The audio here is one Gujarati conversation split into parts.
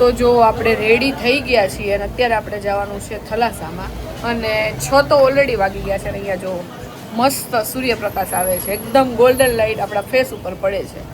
તો જો આપણે રેડી થઈ ગયા છીએ અને અત્યારે આપણે જવાનું છે થલાસામાં અને છ તો ઓલરેડી વાગી ગયા છે અને અહીંયા જો મસ્ત સૂર્યપ્રકાશ આવે છે. એકદમ ગોલ્ડન લાઇટ આપણા ફેસ ઉપર પડે છે.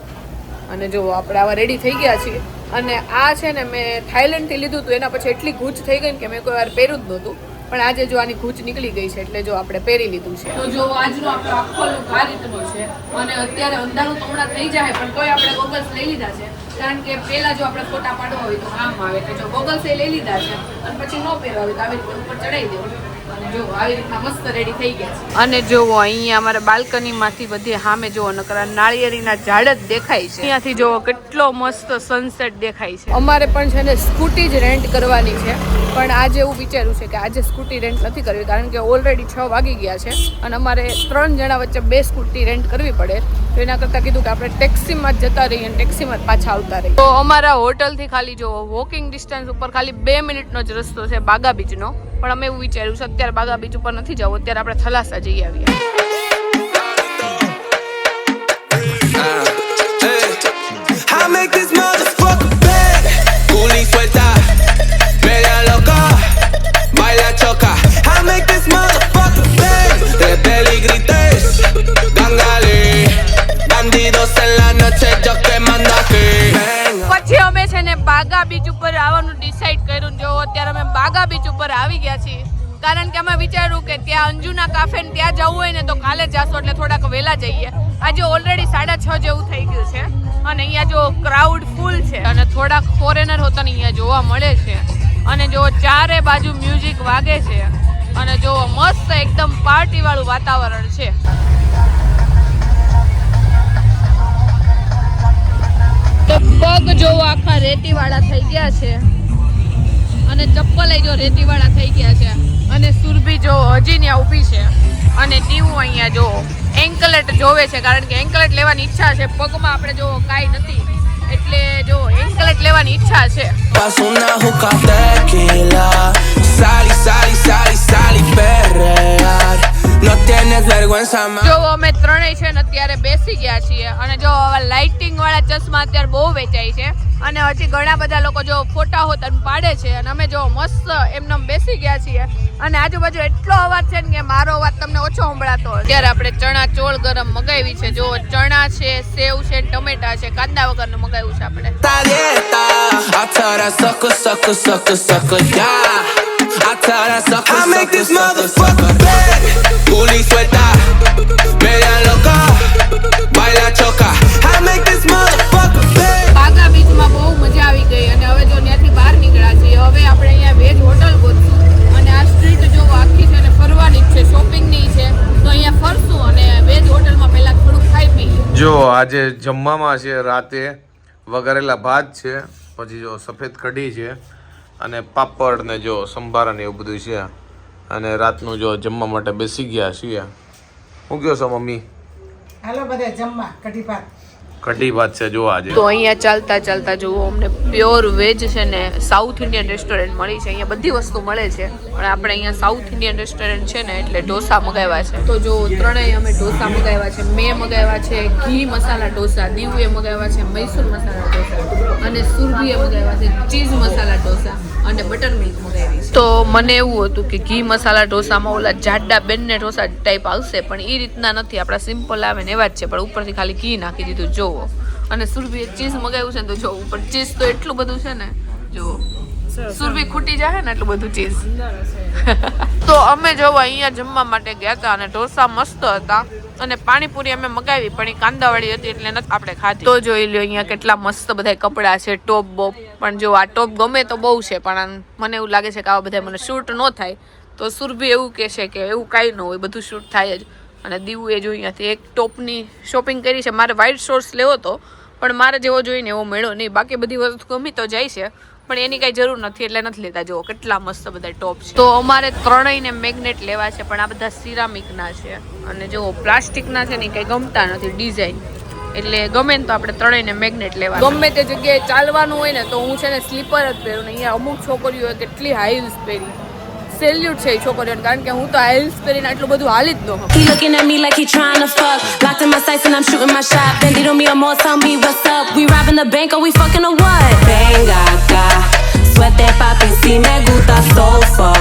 અને જો આપણે આવા રેડી થઈ ગયા છીએ અને આ છે ને મેં થાઇલેન્ડથી લીધું હતું એના પછી એટલી ગૂંચ થઈ ગઈ કે મેં કોઈ વાર પહેર્યું જ નહોતું. પણ આજે જો આની ગૂંચ નીકળી ગઈ છે એટલે જો આપણે પહેરી લીધું છે. તો જો આજનો આપણો આખો લુક આ રીતનો છે. અને અત્યારે અંધારું તો થઈ જાય, પણ તોય આપણે ગોગલ્સ લઈ લીધા છે. કારણ કે પહેલા જો આપણે ફોટા પાડવા હોય તો આમ આવે કે જો એ લઈ લીધા છે અને પછી ન પહેરવા હોય તો આવી ઉપર ચડાવી દેવું. અને આવી રીતના મસ્ત રેડી થઈ ગયા અને જોવો અહીંયા અમારે બાલ્કની માંથી બધી સામે જોવો નકરા નાળિયેરીના ઝાડ જ દેખાય છે. અહીંયાથી જોવો કેટલો મસ્ત સનસેટ દેખાય છે. અમારે પણ છે ને સ્કૂટી જ રેન્ટ કરવાની છે. પણ આજે એવું વિચાર્યું છે કે આજે સ્કૂટી રેન્ટ નથી કરવી કારણ કે ઓલરેડી છ વાગી ગયા છે અને અમારે ત્રણ જણા વચ્ચે બે સ્કૂટી રેન્ટ કરવી પડે. તો એના કરતાં કીધું કે આપણે ટેક્સીમાં જ જતા રહીએ અને ટેક્સીમાં જ પાછા આવતા રહીએ. તો અમારા હોટલથી ખાલી જો વોકિંગ ડિસ્ટન્સ ઉપર ખાલી બે મિનિટનો જ રસ્તો છે બાગા બીચનો પણ અમે એવું વિચાર્યું છે, અત્યારે બાગા બીચ ઉપર નથી જવું, અત્યારે આપણે થલાસા જઈ આવીએ. Make this motherfucker ડિસાઈડ કર્યું જો અત્યારે અમે બાગા બીચ ઉપર આવી ગયા છીએ. કારણ કે અમે વિચાર્યું કે ત્યાં અંજુના કાફે ત્યાં જવું હોય ને તો કાલે જાશું, એટલે થોડાક વહેલા જઈએ. આજે ઓલરેડી સાડા છ જેવું થઈ ગયું છે. અને અહીંયા જો ક્રાઉડ ફૂલ છે. અને થોડાક ફોરેનર હોતા અહીંયા જોવા મળે છે. અને જો ચારે બાજુ મ્યુઝિક વાગે છે. અને જો મસ્ત એકદમ પાર્ટી વાળું વાતાવરણ છે. પગ જોવો આખા રેતી વાળા થઈ ગયા છે. અને જો રેતી વાળા થઈ ગયા છે અને સુરભી જો હજી ત્યાં ઊભી છે અને દીવું અહીંયા જો એન્કલેટ જોવે છે કારણ કે એન્કલેટ લેવાની ઈચ્છા છે. પગમાં આપણે જો કાંઈ નથી એટલે જો એન્કલેટ લેવાની ઈચ્છા છે. જો અમે ત્રણેય છે ને અત્યારે બેસી ગયા છીએ અને જો આવા લાઇટિંગ વાળા ચશ્મા અત્યારે બહુ વેચાય છે. અને હજી ઘણા બધા લોકો જો ફોટા હોત અને પાડે છે અને અમે જો મસ્ત એમને બેસી ગયા છીએ. અને આજુબાજુ એટલો અવાજ છે ને કે મારો અવાજ તમને ઓછો સંભળાતો હોય અત્યારે આપણે ચણા ચોળ ગરમ મગાવી છે. જો ચણા છે સેવ છે ટમેટા છે કાંદા વગરનું મગાવ્યું છે આપણે. I make this motherfucker bad. Cooling suelta, આજે જમવામાં છે, રાતે વઘારેલા ભાત છે, પછી જો સફેદ કઢી છે અને પાપડ ને જો સંભારા ને એવું બધું છે. અને રાતનું જો જમવા માટે બેસી ગયા છીએ. હું કયો છો, મમ્મી? હાલો, બધા જમવા, કઢી ભાત. કઢી વાત છે જો આજે. તો અહીંયા ચાલતા ચાલતા જુઓ અમને પ્યોર વેજ છે ને સાઉથ ઇન્ડિયન રેસ્ટોરન્ટ મળી છે. અહીંયા બધી વસ્તુ મળે છે. પણ આપણે અહીંયા સાઉથ ઇન્ડિયન રેસ્ટોરન્ટ છે ને એટલે ઢોસા મગાવ્યા છે. તો જો ત્રણેય અમે ઢોસા મગાવ્યા છે. મેં મગાવ્યા છે ઘી મસાલા ઢોસા, દીવુએ મગાવ્યા છે મૈસૂર મસાલા ઢોસા, અને સુરભીએ મગાવ્યા છે ચીઝ મસાલા ઢોસા અને બટર મિલ્ક મગાવી છે. તો મને એવું હતું કે ઘી મસાલા ઢોસામાં ઓલા જાડા બેનને ઢોસા ટાઈપ આવશે પણ એ રીતના નથી. આપણા સિમ્પલ આવે ને એવા જ છે પણ ઉપરથી ખાલી ઘી નાખી દીધું જોવો અને સુરભીએ ચીઝ મગાવ્યું છે ને તો જોવું પણ ચીઝ તો એટલું બધું છે ને જોવો સુરભી ખૂટી જાય ને એટલું બધું ચીઝ. તો અમે જોવા અહીંયા જમવા માટે ગયા હતા અને ઢોસા મસ્ત હતા. અને પાણીપુરી અમે મગાવી, પણ એ કાંદાવાળી હતી એટલે નથી આપણે ખાધી. તો જોઈ લો અહીંયા કેટલા મસ્ત બધા કપડાં છે, ટોપ બોપ. પણ જો આ ટોપ ગમે તો બહુ છે, પણ મને એવું લાગે છે કે આવા બધા મને શૂટ ન થાય. તો સુરભી એવું કહેશે કે એવું કાંઈ ન હોય, બધું શૂટ થાય જ. અને દીવું એ જો અહીંયાથી એક ટોપની શોપિંગ કરી છે. મારે વ્હાઇટ શોર્ટ્સ લેવો હતો, પણ મારે જેવો જોઈને એવો મેળો નહીં. બાકી બધી વસ્તુ ગમી તો જાય છે. પણ એની કઈ જરૂર નથી, એટલે નથી લેતા. જુઓ, કેટલા મસ્ત બધા ટોપ છે. તો અમારે ત્રણેયને મેગ્નેટ લેવા છે, પણ આ બધા સિરામિકના છે. અને જો પ્લાસ્ટિકના છે ને કંઈ ગમતા નથી, ડિઝાઇન. એટલે ગમે ને તો આપણે ત્રણેયને મેગ્નેટ લેવા. ગમે તે જગ્યાએ ચાલવાનું હોય ને તો હું છે ને સ્લીપર જ પહેરું ને અહીંયા અમુક છોકરીઓએ કેટલી હાઈલ્સ પહેરી. સેલ્યુટ છે એ છોકરીઓને કારણ કે હું તો હાઇલ્સ પહેરીને આટલું બધું હાલી જ ન હોઉં He looking at me like he trying to fuck. Locked in my sights and I'm shooting my shot. Bendy to me or more, tell me what's up. We robbing the bank or we fucking or what? Venga acá. Suerte papi, si me gusta so fucked up. Siete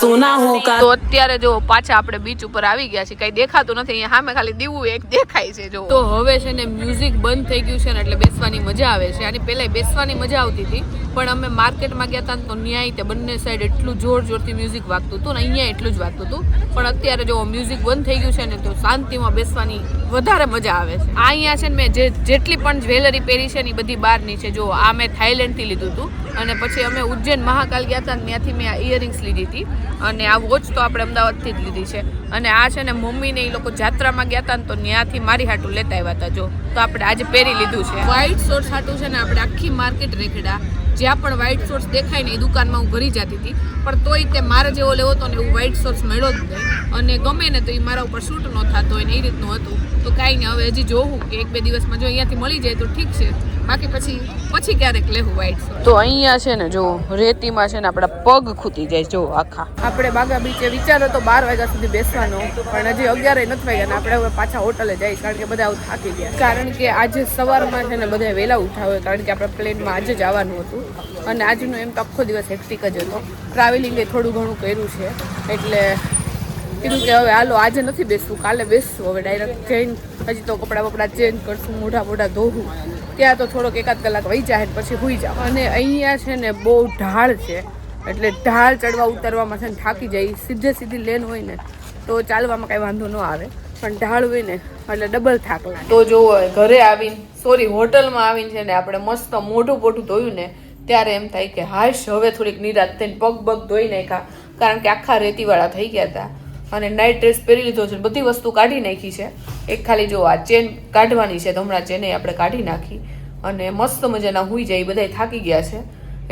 Copas, હું કા તો અત્યારે જો પાછા આપણે બીચ ઉપર આવી ગયા છે કઈ દેખાતું નથી અહીંયા સામે ખાલી દીવું એક દેખાય છે જો. તો હવે છે ને મ્યુઝિક બંધ થઈ ગયું છે ને એટલે બેસવાની મજા આવે છે. આની પહેલા બેસવાની મજા આવતી હતી પણ અમે માર્કેટમાં ગયા હતા તો ન્યાય તે બંને સાઈડ એટલું જોર જોરથી મ્યુઝિક વાગતું હતું ને અહીંયા એટલું જ વાગતું હતું. પણ અત્યારે જો મ્યુઝિક બંધ થઈ ગયું છે ને તો શાંતિમાં બેસવાની વધારે મજા આવે છે. આ અહીંયા છે ને મેં જે જેટલી પણ જ્વેલરી પહેરી છે ને એ બધી બહારની છે. જો આ મેં થાઈલેન્ડથી લીધું હતું. અને પછી અમે ઉજ્જૈન મહાકાલ ગયા હતા ત્યાંથી મેં આ ઇયરિંગ્સ લીધી હતી. અને આ વોચ તો આપણે અમદાવાદથી જ લીધી છે. અને આ છે ને મમ્મીને એ લોકો જાત્રામાં ગયા હતા ને તો ત્યાંથી મારી હાટું લેતા આવ્યા હતા જો. તો આપણે આજે પહેરી લીધું છે. વ્હાઇટ સોર્સ હાટું છે ને આપણે આખી માર્કેટ રેખડા. જ્યાં પણ વ્હાઇટ સોર્સ દેખાય ને એ દુકાનમાં હું ભરી જતી હતી. પણ તોય તે મારે જેવો લેવો હતો ને એવું વ્હાઇટ સોર્સ મળ્યો જ નહીં. અને ગમે ને તો એ મારા ઉપર શૂટ ન થતો હોય ને એ રીતનું હતું. તો કાંઈ નહીં હવે હજી જોવું કે એક બે દિવસમાં જો અહીંયાથી મળી જાય તો ઠીક છે. બાકી પછી પછી ક્યારેક લેવું વ્હાઈટ તો અહીંયા છે ને જો રેતીમાં છે ને આપણા પગ ખૂતી જાય જો આખા. આપણે બાગા બીચે વિચાર હતો બાર વાગ્યા સુધી બેસવાનો પણ હજી અગિયાર નથી વાગ્યા ને આપણે હવે પાછા હોટલે જાય કારણ કે બધા આવું થાકી ગયા. કારણ કે આજે સવારમાં છે ને બધા વહેલા ઉઠા હોય કારણ કે આપણે પ્લેનમાં આજે જ આવવાનું હતું. અને આજનો એમ તો આખો દિવસ હેક્ટિક જ હતો. ટ્રાવેલિંગે થોડું ઘણું કર્યું છે એટલે કીધું કે હવે હાલો આજે નથી બેસવું કાલે બેસવું હવે ડાયરેક્ટ જઈને હજી તો કપડાં બપડા ચેન્જ કરશું મોઢા મોઢા ધોવું. ત્યાં તો થોડોક એકાદ કલાક વહી જાય પછી હુઈ જાવ અને અહીંયા છે ને બહુ ઢાળ છે. એટલે ઢાળ ચડવા ઉતરવામાં છે ને થાકી જાય. સીધે સીધી લેન હોય ને તો ચાલવામાં કાંઈ વાંધો ન આવે. પણ ઢાળ હોય ને એટલે ડબલ થાક લાગે. તો જો ઘરે આવીને સોરી હોટલમાં આવીને છે ને આપણે મસ્ત મોઢું પોઢું ધોયું ને ત્યારે એમ થાય કે, હાશ, હવે થોડીક નિરાત થઈને પગ પગ ધોઈ નાખ્યા. કારણ કે આખા રેતીવાળા થઈ ગયા હતા. અને નાઇટ ડ્રેસ પહેરી લીધો છે બધી વસ્તુ કાઢી નાખી છે. એક ખાલી જો આ ચેન કાઢવાની છે, તો હમણાં ચેને આપણે કાઢી નાખી અને મસ્ત મજાના હુઈ જાય બધા થાકી ગયા છે.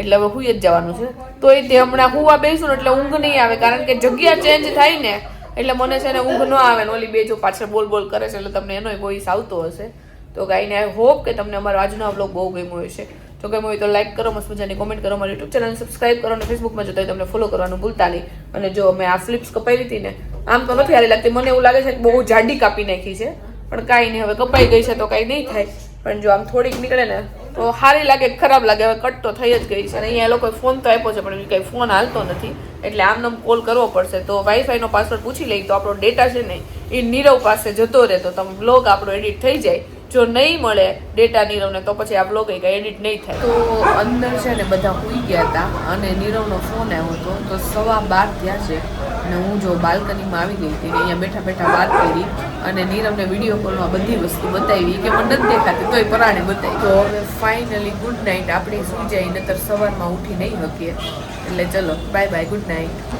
એટલે હવે હુઈ જ જવાનું છે. તો એ તે હમણાં હુવા બેસું એટલે ઊંઘ નહીં આવે, કારણ કે જગ્યા ચેન્જ થાય ને, એટલે મને છે ને ઊંઘ ન આવે ને ઓલી બે જો પાછળ બોલ બોલ કરે છે, એટલે તમને એનો વોઇસ આવતો હશે. તો ગાઈને આઈ હોપ કે તમને અમારો આજનો બ્લોગ બહુ ગમ્યો હશે. જો ગમ્યો હોય તો લાઈક કરો, મસ્ત મજાની કોમેન્ટ કરો મારી યુટ્યુબ ચેનલને સબસ્ક્રાઈબ કરો અને ફેસબુકમાં જોતા હોય તમને ફોલો કરવાનું ભૂલતા નહીં. અને જો મેં આ ફ્લિપ્સ કપાઈ હતી ને, આમ તો નથી હારી લાગતી. મને એવું લાગે છે કે બહુ જાડી કાપી નાખી છે, પણ કાંઈ નહીં. હવે કપાઈ ગઈ છે તો કાંઈ નહીં થાય. પણ જો આમ થોડીક નીકળે ને, તો સારી લાગે ખરાબ લાગે. હવે કટ તો થઈ જ ગઈ છે. અને અહીંયા લોકોએ ફોન તો આપ્યો છે, પણ કંઈ ફોન હાલતો નથી. એટલે આમને કોલ કરવો પડશે. તો વાઈફાઈનો પાસવર્ડ પૂછી લઈ તો આપણો ડેટા છે ને, એ નીરવ પાસે જતો રહે તો તમે બ્લોગ આપણો એડિટ થઈ જાય. જો નહીં મળે ડેટા નીરવને તો પછી આ બ્લોગ કંઈ એડિટ નહીં થાય. તો અંદર છે ને બધા હોઈ ગયા હતા અને નીરવનો ફોન આવ્યો હતો, તો સવા બાર થયા છે અને હું જો બાલ્કનીમાં આવી ગઈ હતી અહીંયા બેઠા બેઠા વાત કરી અને નીરવને વીડિયો કોલમાં બધી વસ્તુ બતાવી કે મને નથી દેખાતી, તોય પરાણે બતાવી. તો હવે ફાઇનલી ગુડ નાઇટ આપણે સુઈ જાય નતર સવારમાં ઉઠી નહીં શકીએ. એટલે ચલો બાય બાય ગુડ નાઇટ